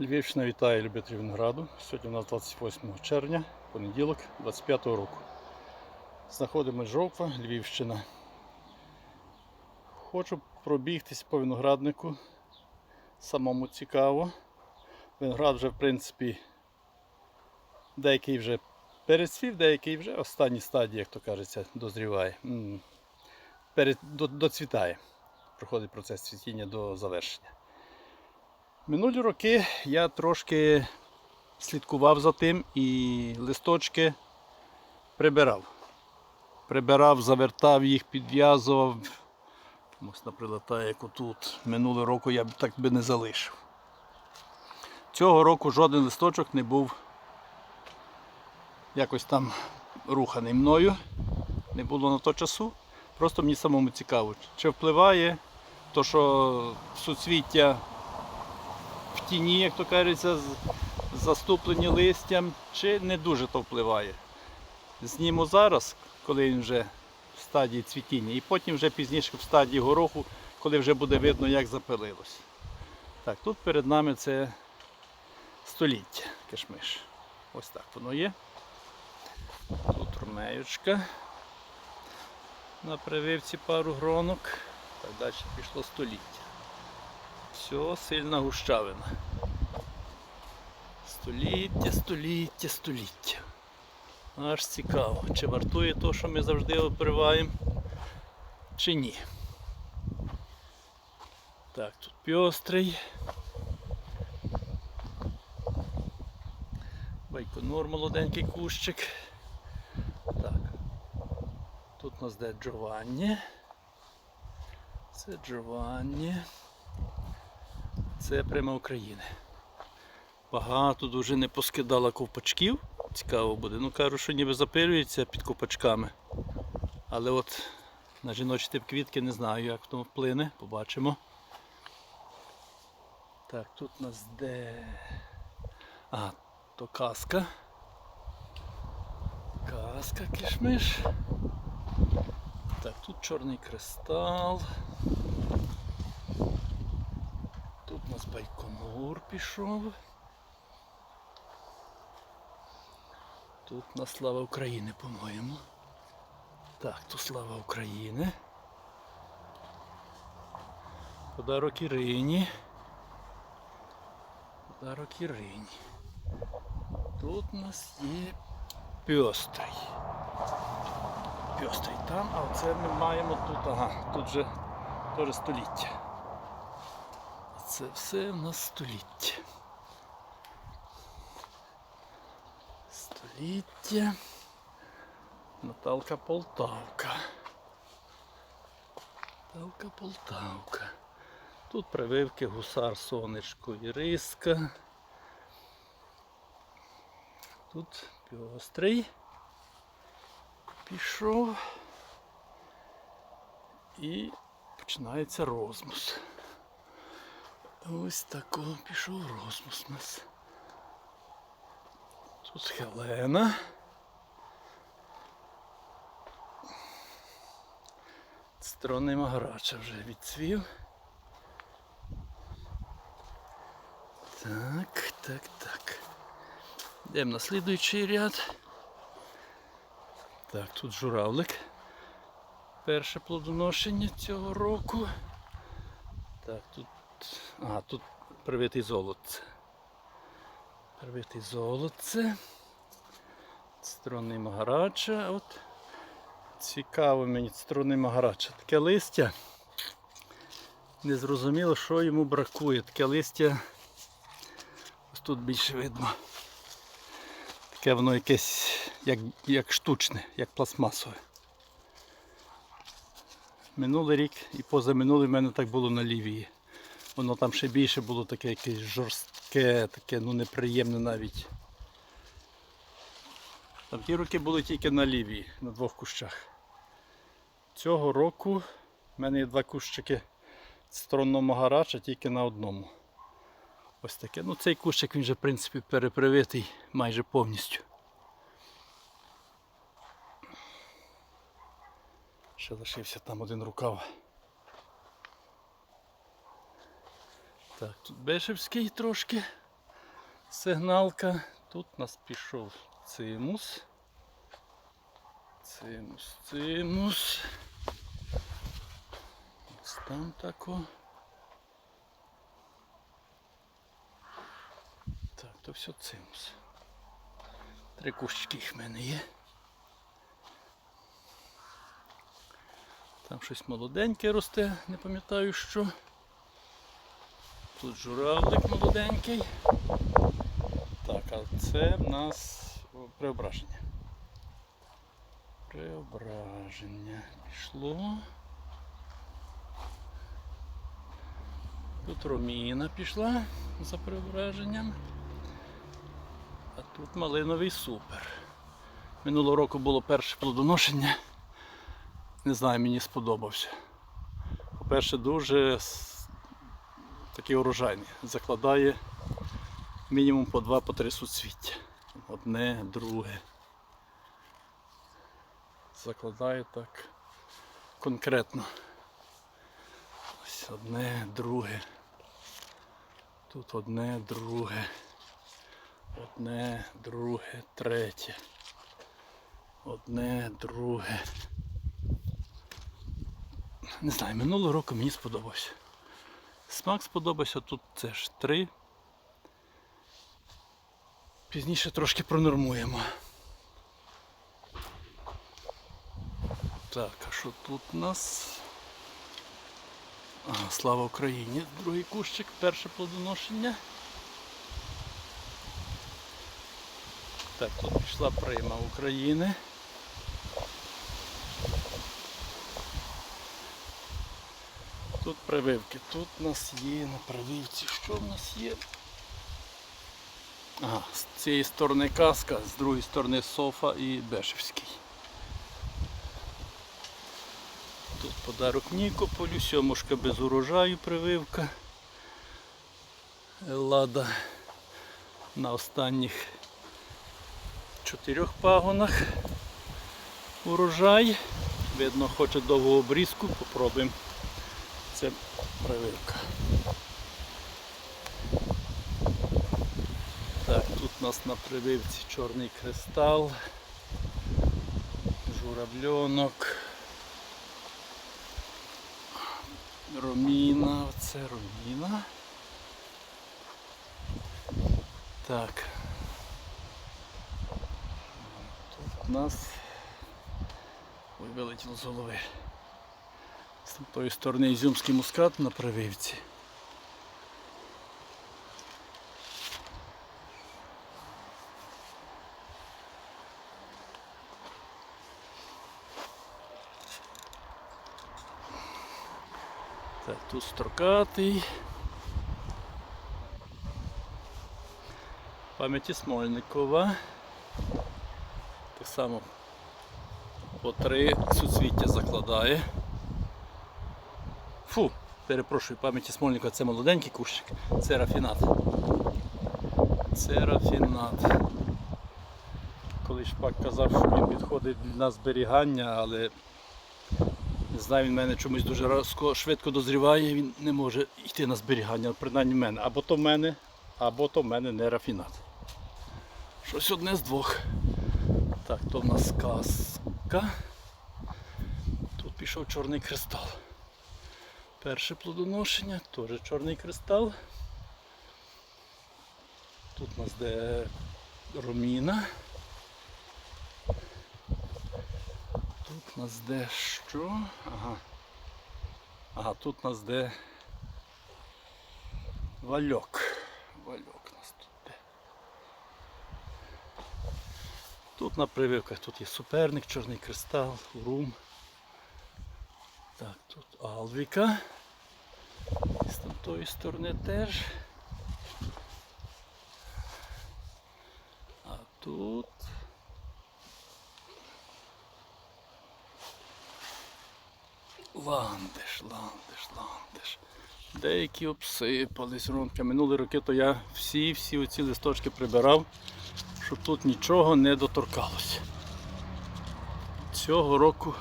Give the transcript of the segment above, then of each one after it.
Львівщина вітає любителів винограду. Сьогодні у нас 28 червня, понеділок 25 року. Знаходимось Жовква, Львівщина. Хочу пробігтись по винограднику. Самому цікаво. Виноград вже, в принципі, деякий вже перецвів, деякий вже останній стадії, як то кажеться, дозріває. Перед, до, доцвітає. Проходить процес цвітіння до завершення. Минулі роки я трошки слідкував за тим і листочки прибирав. Прибирав, завертав їх, підв'язував. Ось прилетає, як отут. Минулого року я б так би не залишив. Цього року жоден листочок не був якось там руханий мною. Не було на то часу. Просто мені самому цікаво, чи впливає то, що суцвіття тіні, як то кажеться, заступлені листям, чи не дуже то впливає. Зніму зараз, коли він вже в стадії цвітіння, і потім вже пізніше в стадії гороху, коли вже буде видно, як запилилось. Так, тут перед нами це століття кишмиш. Ось так воно є. Тут ромеючка. На прививці пару гронок. Так далі пішло століття. Все, сильна гущавина. Століття, століття, століття. Аж цікаво, чи вартує то, що ми завжди обриваємо, чи ні. Так, тут пьострий. Байконур молоденький кущик. Так. Тут у нас де Джованні. Це Джованні. Це прямо України. Багато дуже не поскидала ковпачків. Цікаво буде. Ну кажу, що ніби запилюється під ковпачками. Але от на жіночий тип квітки не знаю, як воно вплине. Побачимо. Так, тут у нас де. А, то каска. Каска кишмиш. Так, тут чорний кристал. Нас байконур пішов. Тут на слава України, по-моєму. Так, тут слава України. Подарок Ірині. Подарок Ірині. Тут у нас є пьострий. Пьострий там, а оце ми маємо тут, ага, тут же теж століття. Це все у нас століття. Століття. Наталка Полтавка. Наталка Полтавка. Тут прививки гусар, сонечко і риска. Тут пьострий пішов. І починається розмус. Ось такого пішов розмус у нас. Тут Хелена. Сторони Магарача вже відцвів. Так, так, так. Йдемо на слідуючий ряд. Так, тут журавлик. Перше плодоношення цього року. Так, тут. А, тут привитий золотце. Привитий золотце. Сторони Магарача. От. Цікаво мені сторони Магарача. Таке листя. Не зрозуміло, що йому бракує. Таке листя. Ось тут більше видно. Таке воно якесь як, як штучне, як пластмасове. Минулий рік і позаминулий в мене так було на лівії. Воно там ще більше було таке якесь жорстке, таке ну неприємне навіть. Там ті роки були тільки на лівії, на двох кущах. Цього року в мене є два кущики сторонного Магарача тільки на одному. Ось таке. Ну цей кущик він вже в принципі перепривитий майже повністю. Ще лишився там один рукав. Так, тут Бешевський трошки. сигналка. Тут у нас пішов цимус. Цимус, цимус. Ось там тако. Так, то все цимус. Три кущики в мене є. Там щось молоденьке росте, не пам'ятаю що. Тут журавлик молоденький. Так, а це в нас преображення. Преображення пішло. Тут Роміна пішла за преображенням. А тут малиновий супер. Минулого року було перше плодоношення. Не знаю, мені сподобався. По-перше, дуже такий урожайний. Закладає мінімум по два, по три суцвіття. Одне, друге. Закладає так конкретно. Ось одне, друге. Тут одне, друге. Одне, друге, третє. Одне, друге. Не знаю, минулого року мені сподобався. Смак сподобався, тут це ж три. Пізніше трошки пронормуємо. Так, а що тут у нас? Ага, слава Україні! Другий кущик, перше плодоношення. Так, тут пішла прийма України. Тут прививки. Тут у нас є на прививці. Що в нас є? Ага, з цієї сторони каска, з другої сторони софа і Бешевський. Тут подарок Нікополю, сьомушка без урожаю прививка. Лада на останніх чотирьох пагонах урожай. Видно, хоче довгу обрізку, попробуємо. Це прививка. Так, тут у нас на прививці чорний кристал, журавльонок, роміна, оце роміна. Так. Тут у нас ой, вилетіло з голови. З тої сторони ізюмський мускат на прививці. Так, тут строкатий. Пам'яті Смольникова. Так само по три суцвіття закладає. Перепрошую, пам'яті Смольникова це молоденький кущик, це рафінат. Це рафінат. Колись шпак казав, що він підходить на зберігання, але не знаю, він мене чомусь дуже швидко дозріває, він не може йти на зберігання, принаймні в мене. Або то в мене, або то в мене не рафінат. Щось одне з двох. Так, то в нас казка. Тут пішов чорний кристал. Перше плодоношення, теж чорний кристал. Тут у нас де роміна. Тут у нас де що? Ага. Ага, тут у нас де вальок. Вальок у нас тут де. Тут на прививках тут є суперник, чорний кристал, рум. Так, тут Алвіка. З тої сторони теж. А тут. Ландиш, ландиш, ландиш. Деякі обсипались ронки. Минулі роки то я всі-всі оці листочки прибирав, щоб тут нічого не доторкалося. Цього року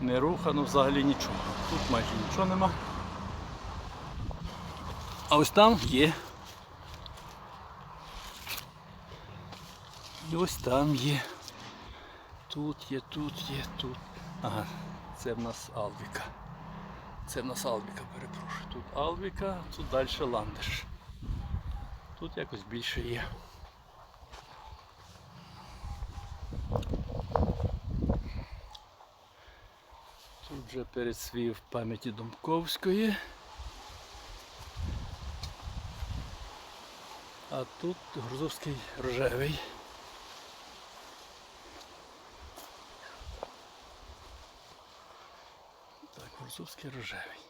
не рухано взагалі нічого. Тут майже нічого нема. А ось там є. І ось там є. Тут є, тут є, тут. Ага, це в нас Алвіка. Це в нас Алвіка, перепрошую. Тут Алвіка, тут далі ландиш. Тут якось більше є. Тут вже пересвів пам'яті Домковської. А тут Грузовський рожевий. Так, Грузовський рожевий.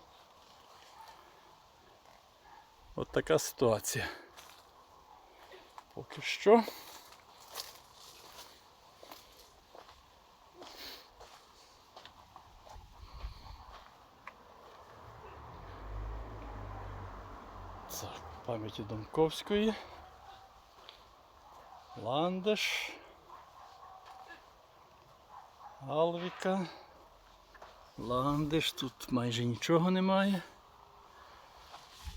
От така ситуація. Поки що. Так, пам'яті Домковської. Ландиш. Алвіка. Ландиш, тут майже нічого немає.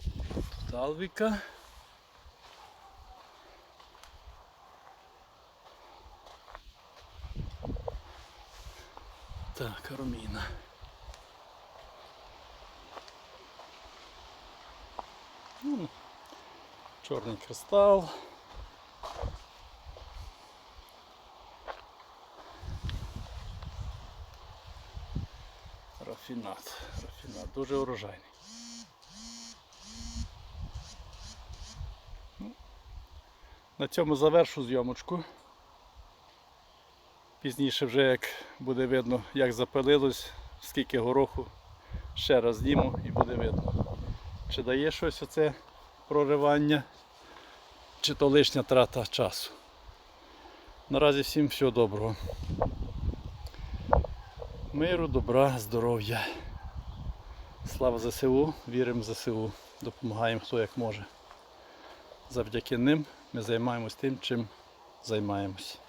Тут Алвіка. Так, Роміна. Ну, Чорний кристал. Рафінат. Рафінат. Дуже урожайний. Ну, На цьому завершу зйомочку. Пізніше вже як буде видно, як запалилось, скільки гороху, ще раз зніму і буде видно. Чи дає щось оце проривання, чи то лишня трата часу. Наразі всім всього доброго. Миру, добра, здоров'я. Слава ЗСУ, віримо ЗСУ, допомагаємо хто як може. Завдяки ним ми займаємось тим, чим займаємось.